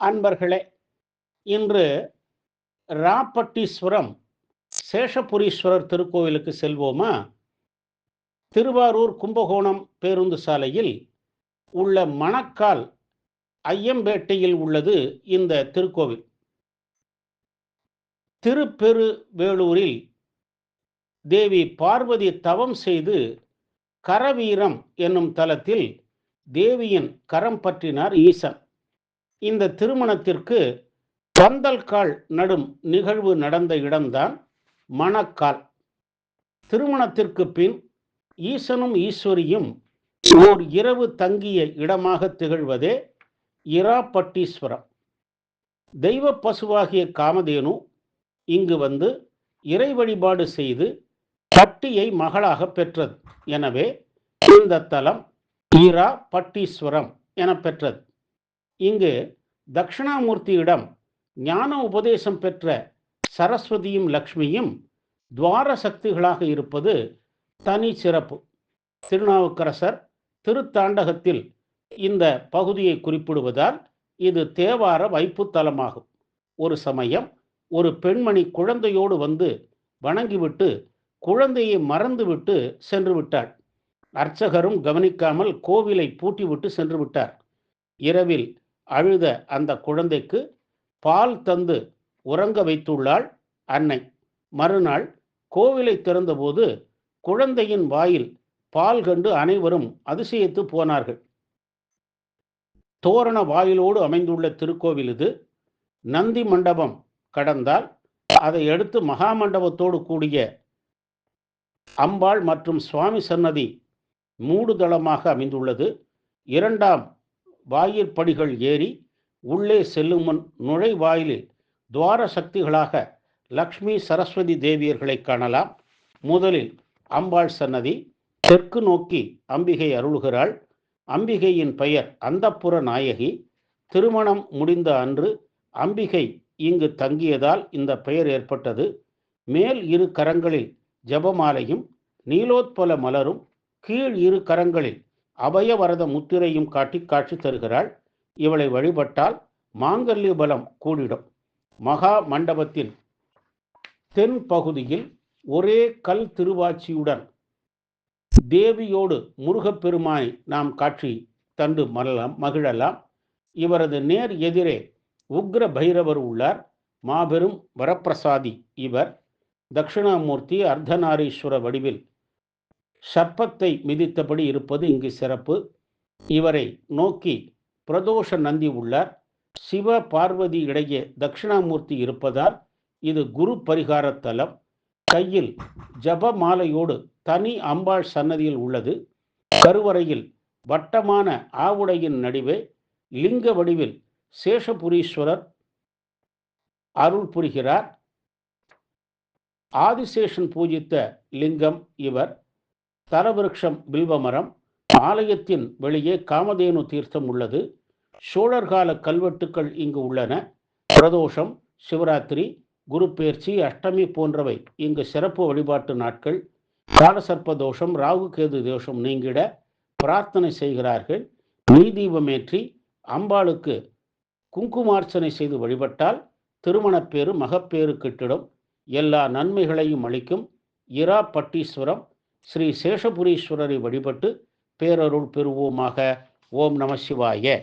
அன்பர்களே இன்று ராப்பட்டீஸ்வரம் சேஷபுரீஸ்வரர் திருக்கோவிலுக்கு செல்வோமா? திருவாரூர் கும்பகோணம் பேருந்து சாலையில் உள்ள மணக்கால் ஐயம்பேட்டையில் உள்ளது இந்த திருக்கோவில். திருப்பெரு வேலூரில் தேவி பார்வதி தவம் செய்து கரவீரம் என்னும் தலத்தில் தேவியின் கரம் பற்றினார் ஈசன். இந்த திருமணத்திற்கு பந்தல்கால் நடும் நிகழ்வு நடந்த இடம்தான் மணக்கால். திருமணத்திற்கு பின் ஈசனும் ஈஸ்வரியும் ஓர் இரவு தங்கிய இடமாக திகழ்வதே இராப்பட்டீஸ்வரம் தெய்வ பசுவாகிய காமதேனு இங்கு வந்து இறை வழிபாடு செய்து பட்டியை மகளாக பெற்றது. எனவே இந்த தலம் ஈரா பட்டீஸ்வரம் என பெற்றது. இங்கு தக்ஷணாமூர்த்தியிடம் ஞான உபதேசம் பெற்ற சரஸ்வதியும் லக்ஷ்மியும் துவார சக்திகளாக இருப்பது தனி சிறப்பு. திருநாவுக்கரசர் திருத்தாண்டகத்தில் இந்த பகுதியை குறிப்பிடுவதால் இது தேவார வைப்புத்தலமாகும் ஒரு சமயம் ஒரு பெண்மணி குழந்தையோடு வந்து வணங்கிவிட்டு குழந்தையை மறந்துவிட்டு சென்று விட்டாள். அர்ச்சகரும் கவனிக்காமல் கோவிலை பூட்டிவிட்டு சென்று விட்டார். இரவில் அழுத அந்த குழந்தைக்கு பால் தந்து உறங்க வைத்துள்ளாள் அன்னை. மறுநாள் கோவிலை திறந்தபோது குழந்தையின் வாயில் பால் கண்டு அனைவரும் அதிசயித்து போனார்கள். தோரண வாயிலோடு அமைந்துள்ள திருக்கோவில் இது. நந்தி மண்டபம் கடந்தால் அதை அடுத்து மகாமண்டபத்தோடு கூடிய அம்பாள் மற்றும் சுவாமி சன்னதி மூடுதளமாக அமைந்துள்ளது. இரண்டாம் வாயிற்படிகள் ஏறி உள்ளே செல்லும் முன் நுழைவாயிலில் துவார சக்திகளாக லக்ஷ்மி சரஸ்வதி தேவியர்களை காணலாம். முதலில் அம்பாள் சன்னதி தெற்கு நோக்கி அம்பிகை அருள்கிறாள். அம்பிகையின் பெயர் அந்தப்புற நாயகி. திருமணம் முடிந்த அன்று அம்பிகை இங்கு தங்கியதால் இந்த பெயர் ஏற்பட்டது. மேல் இரு கரங்களில் ஜபமாலையும் நீலோத்பல மலரும் கீழ் இரு கரங்களில் அபயவரத முத்திரையும் காட்டி காட்சி தருகிறாள். இவளை வழிபட்டால் மாங்கல்ய பலம் கூடிடும். மகா மண்டபத்தின் தென் பகுதியில் ஒரே கல் திருவாச்சியுடன் தேவியோடு முருகப்பெருமானை நாம் காட்சி தண்டு மலலாம் மகிழலாம். இவரது நேர் எதிரே உக்ர பைரவர் உள்ளார். மாபெரும் வரப்பிரசாதி இவர். தட்சிணாமூர்த்தி அர்த்தநாரீஸ்வர வடிவில் சர்ப்பத்தை மிதித்தபடி இருப்பது இங்கு சிறப்பு. இவரை நோக்கி பிரதோஷ நந்தி உள்ளார். சிவ பார்வதி இடையே தட்சிணாமூர்த்தி இருப்பதால் இது குரு பரிகார தலம். கையில் ஜப மாலையோடு தனி அம்பாள் சன்னதியில் உள்ளது. கருவறையில் வட்டமான ஆவுடையின் நடுவே லிங்க வடிவில் சேஷபுரீஸ்வரர் அருள் புரிகிறார். ஆதிசேஷன் பூஜித்த லிங்கம் இவர். தலவிருஷம் பில்வமரம் ஆலயத்தின் வெளியே காமதேனு தீர்த்தம் உள்ளது. சோழர் கால கல்வெட்டுக்கள் இங்கு உள்ளன. பிரதோஷம் சிவராத்திரி குரு அஷ்டமி போன்றவை இங்கு சிறப்பு வழிபாட்டு நாட்கள். காலசர்ப்ப தோஷம் ராகு கேது தோஷம் நீங்கிட பிரார்த்தனை செய்கிறார்கள். நீதீபமேற்றி அம்பாளுக்கு குங்குமார்ச்சனை செய்து வழிபட்டால் திருமணப்பேறு மகப்பேறு கிட்டிடும். எல்லா நன்மைகளையும் அளிக்கும் இரா பட்டீஸ்வரம் ஸ்ரீ சேஷபுரீஸ்வரரை வழிபட்டு பேரருள் பெறுவோமாக. ஓம் நம சிவாய.